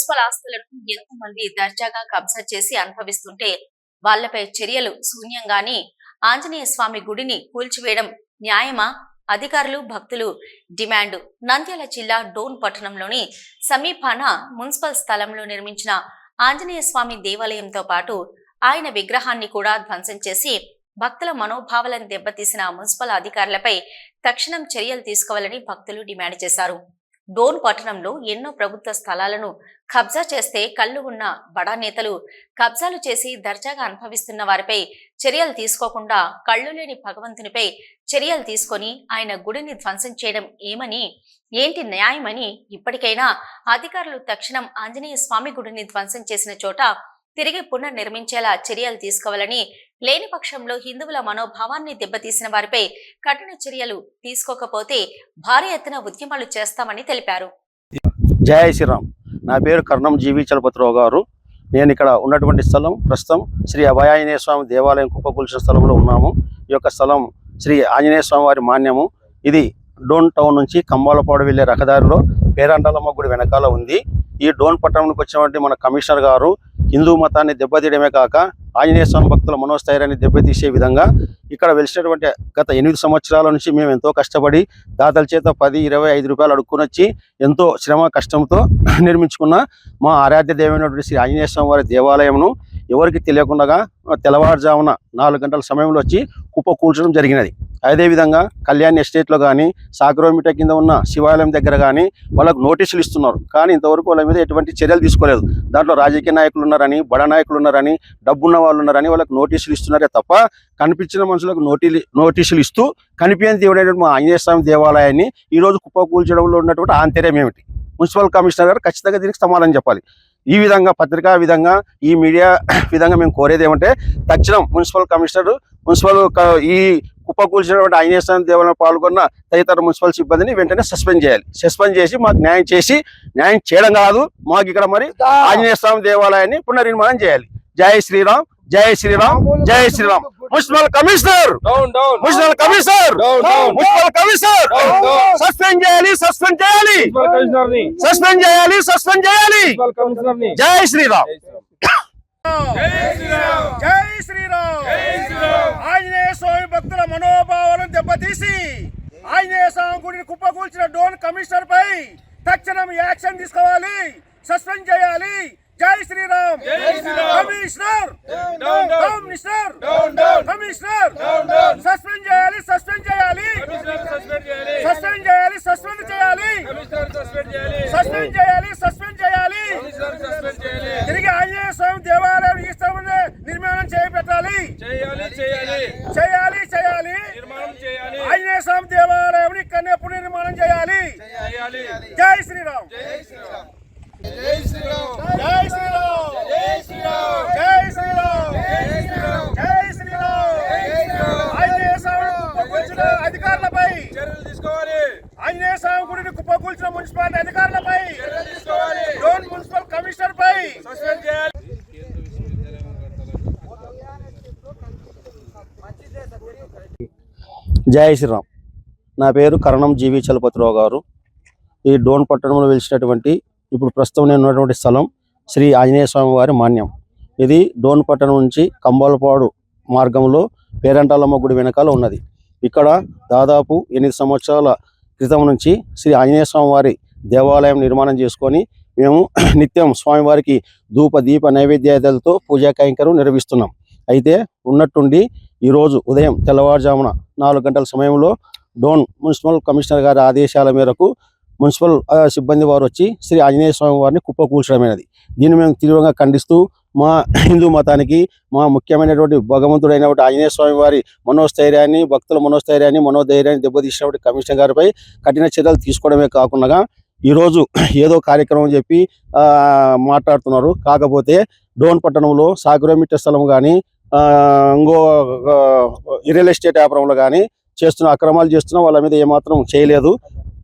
Municipal ఆస్తులను ఎంతో మంది దర్జాగా కబ్జా చేసి అనుభవిస్తుంటే వాళ్ళపై చర్యలు శూన్యంగాని ఆంజనేయ స్వామి గుడిని కూల్చివేయడం న్యాయమా? అధికారులు భక్తులు డిమాండ్. నంద్యాల జిల్లా డోన్ పట్టణంలోని సమీపాన మున్సిపల్ స్థలంలో నిర్మించిన ఆంజనేయ స్వామి దేవాలయంతో పాటు ఆయన విగ్రహాన్ని కూడా ధ్వంసం చేసి భక్తుల మనోభావాలను దెబ్బతీసిన మున్సిపల్ అధికారులపై తక్షణం చర్యలు తీసుకోవాలని భక్తులు డిమాండ్ చేశారు. డోన్ పట్టణంలో ఎన్నో ప్రభుత్వ స్థలాలను కబ్జా చేస్తే కళ్ళు ఉన్న బడా నేతలు కబ్జాలు చేసి దర్జాగా అనుభవిస్తున్న వారిపై చర్యలు తీసుకోకుండా కళ్ళు లేని భగవంతునిపై చర్యలు తీసుకొని ఆయన గుడిని ధ్వంసం చేయడం ఏమని ఏంటి న్యాయమని ఇప్పటికైనా అధికారులు తక్షణం ఆంజనేయ స్వామి గుడిని ధ్వంసం చేసిన చోట తిరిగి పునర్నిర్మించేలా చర్యలు తీసుకోవాలని లేని పక్షంలో హిందువుల మనోభావాన్ని దెబ్బతీసిన వారిపై కఠిన చర్యలు తీసుకోకపోతే భారీ ఎత్తున ఉద్యమాలు చేస్తామని తెలిపారు. జయ శ్రీరామ్. నా పేరు కర్ణం జీవి చలపతిరావు గారు. నేను ఇక్కడ ఉన్నటువంటి స్థలం ప్రస్తుతం శ్రీ అభయాంజనేయ స్వామి దేవాలయం కుప్పకూల్చిన స్థలంలో ఉన్నాము. ఈ యొక్క స్థలం శ్రీ ఆంజనేయ స్వామి వారి మాన్యము. ఇది డోన్ టౌన్ నుంచి కంబాలపాడు వెళ్ళే రహదారిలో పేరంటాలమ్మ గుడి వెనకాల ఉంది. ఈ డోన్ పట్టణంకి వచ్చినటువంటి మన కమిషనర్ గారు హిందూ మతాన్ని దెబ్బతీయడమే కాక ఆంజనేయ స్వామి భక్తుల మనోస్థైర్యాన్ని దెబ్బతీసే విధంగా ఇక్కడ వెలిసినటువంటి గత ఎనిమిది సంవత్సరాల నుంచి మేము ఎంతో కష్టపడి దాతల చేత పది ఇరవై ఐదు రూపాయలు అడుక్కుని వచ్చి ఎంతో శ్రమ కష్టంతో నిర్మించుకున్న మా ఆరాధ్య దేవైనటువంటి శ్రీ ఆంజనేయ స్వామి వారి దేవాలయంను ఎవరికి తెలియకుండా తెల్లవారుజామున నాలుగు గంటల సమయంలో వచ్చి కుప్ప కూల్చడం జరిగినది. అదేవిధంగా కళ్యాణ్ ఎస్టేట్లో కానీ సాగరోమిట కింద ఉన్న శివాలయం దగ్గర కానీ వాళ్ళకు నోటీసులు ఇస్తున్నారు. కానీ ఇంతవరకు వాళ్ళ మీద ఎటువంటి చర్యలు తీసుకోలేదు. దాంట్లో రాజకీయ నాయకులు ఉన్నారని బడ నాయకులు ఉన్నారని డబ్బున్న వాళ్ళు ఉన్నారని వాళ్ళకి నోటీసులు ఇస్తున్నారే తప్ప కనిపించిన మనుషులకు నోటీ నోటీసులు ఇస్తూ కనిపించని దేవుడైనటువంటి మా ఆంజనేయ స్వామి దేవాలయాన్ని ఈరోజు కుప్పకూల్చడంలో ఉన్నటువంటి ఆంతర్యం ఏమిటి? మున్సిపల్ కమిషనర్ గారు ఖచ్చితంగా దీనికి సమాధానం చెప్పాలి. ఈ విధంగా పత్రికా విధంగా ఈ మీడియా విధంగా మేము కోరేది ఏమంటే తక్షణం మున్సిపల్ కమిషనర్ మున్సిపల్ ఈ కుప్ప కూల్చినటువంటి ఆంజనేయ స్వామి దేవాలయంలో పాల్గొన్న తదితర మున్సిపల్ సిబ్బందిని వెంటనే సస్పెండ్ చేయాలి. సస్పెండ్ చేసి మాకు న్యాయం చేసి న్యాయం చేయడం కాదు. మాకు ఇక్కడ మరి ఆంజనేయ స్వామి దేవాలయాన్ని పునర్నిర్మాణం చేయాలి. జై శ్రీరామ్ జై శ్రీరామ్ జై Sriram. Municipal commissioner! Municipal commissioner! Municipal commissioner! Suspend చేయాలి సస్పెండ్ చేయాలి. సస్పెండ్ చేయాలి సస్పెండ్ చేయాలి. మున్సిపల్ కమిషనర్ని జై శ్రీరామ్ జై శ్రీరామ్. జై శ్రీరామ్. సస్పెండ్ చేయాలి. జై Sriram. Commissioner. Commissioner. Commissioner. Suspend చేయాలి సస్పెండ్ చేయాలి. సస్పెండ్ చేయాలి. సస్పెండ్ చేయాలి సస్పెండ్ చేయాలి. సస్పెండ్ చేయాలి. తిరిగి ఆంజనేయ స్వామి దేవాలయం ఇస్తామని నిర్మాణం చేపెట్టాలి. చేయాలి. కుప్పకూల్చిన మున్సిపాలిటీ అధికారులపై డోన్ మున్సిపల్ కమిషనర్ పై సస్పెండ్ చేయాలి. జై శ్రీరామ్. నా పేరు కరణం జీవి చలపతిరావు గారు. ఈ డోన్ పట్టణంలో వెలిసినటువంటి ఇప్పుడు ప్రస్తుతం నేను ఉన్నటువంటి స్థలం శ్రీ ఆంజనేయ స్వామి వారి మాన్యం. ఇది డోన్ పట్టణం నుంచి కంబాలపాడు మార్గంలో పేరంటాలమ్మ గుడి వెనకాల ఉన్నది. ఇక్కడ దాదాపు ఎనిమిది సంవత్సరాల క్రితం నుంచి శ్రీ ఆంజనేయ స్వామి వారి దేవాలయం నిర్మాణం చేసుకొని మేము నిత్యం స్వామివారికి ధూప దీప నైవేద్యాలతో పూజా కైంకర్యం నిర్వహిస్తున్నాం. అయితే ఉన్నట్టుండి ఈరోజు ఉదయం తెల్లవారుజామున నాలుగు గంటల సమయంలో డోన్ మున్సిపల్ కమిషనర్ గారి ఆదేశాల మేరకు మున్సిపల్ సిబ్బంది వారు వచ్చి శ్రీ ఆంజనేయ స్వామి వారిని కుప్ప కూల్చడమైనది దీన్ని మేము తీవ్రంగా ఖండిస్తూ మా హిందూ మతానికి మా ముఖ్యమైనటువంటి భగవంతుడైనటువంటి ఆంజనేయ స్వామి వారి మనోస్థైర్యాన్ని భక్తుల మనోస్థైర్యాన్ని మనోధైర్యాన్ని దెబ్బతీసినటువంటి కమిషనర్ గారిపై కఠిన చర్యలు తీసుకోవడమే కాకుండా ఈరోజు ఏదో కార్యక్రమం చెప్పి ఆ, మాట్లాడుతున్నారు. కాకపోతే డోన్ పట్టణంలో సాగరోమీటర్ స్థలం కానీ ఇంకో రియల్ ఎస్టేట్ వ్యాపారంలో కానీ చేస్తున్న అక్రమాలు చేస్తున్న వాళ్ళ మీద ఏమాత్రం చేయలేదు.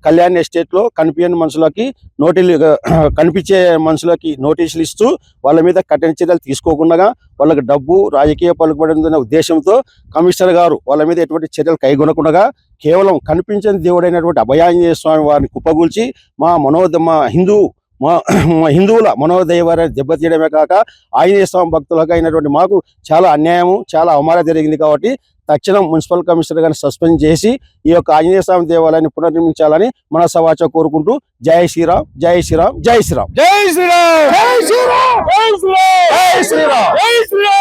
కళ్యాణ్ ఎస్టేట్లో కనిపించని మనుషులకి నోటీలు కనిపించే మనుషులకి నోటీసులు ఇస్తూ వాళ్ళ మీద కఠిన చర్యలు తీసుకోకుండా వాళ్ళకి డబ్బు రాజకీయ పలుకుబడిందనే ఉద్దేశంతో కమిషనర్ గారు వాళ్ళ మీద ఎటువంటి చర్యలు కైగొనకుండా కేవలం కనిపించని దేవుడైనటువంటి అభయాంజనేయ స్వామి వారిని కుప్పగూల్చి మా మనోద మా హిందూ మా మా హిందువుల మనోదైవాన్ని దెబ్బతీయడమే కాక ఆంజనేయ స్వామి భక్తులకు అయినటువంటి మాకు చాలా అన్యాయము చాలా అవమానం జరిగింది కాబట్టి తక్షణం మున్సిపల్ కమిషనర్ గారిని సస్పెండ్ చేసి ఈ యొక్క ఆంజనేయ స్వామి దేవాలయాన్ని పునర్నిర్మించాలని మన సవాచ కోరుకుంటూ జయ శ్రీరామ్ జయ శ్రీరామ్ జయ శ్రీరామ్. జయ శ్రీరామ్! జై శ్రీరామ్! జై శ్రీరామ్! జై శ్రీరామ్!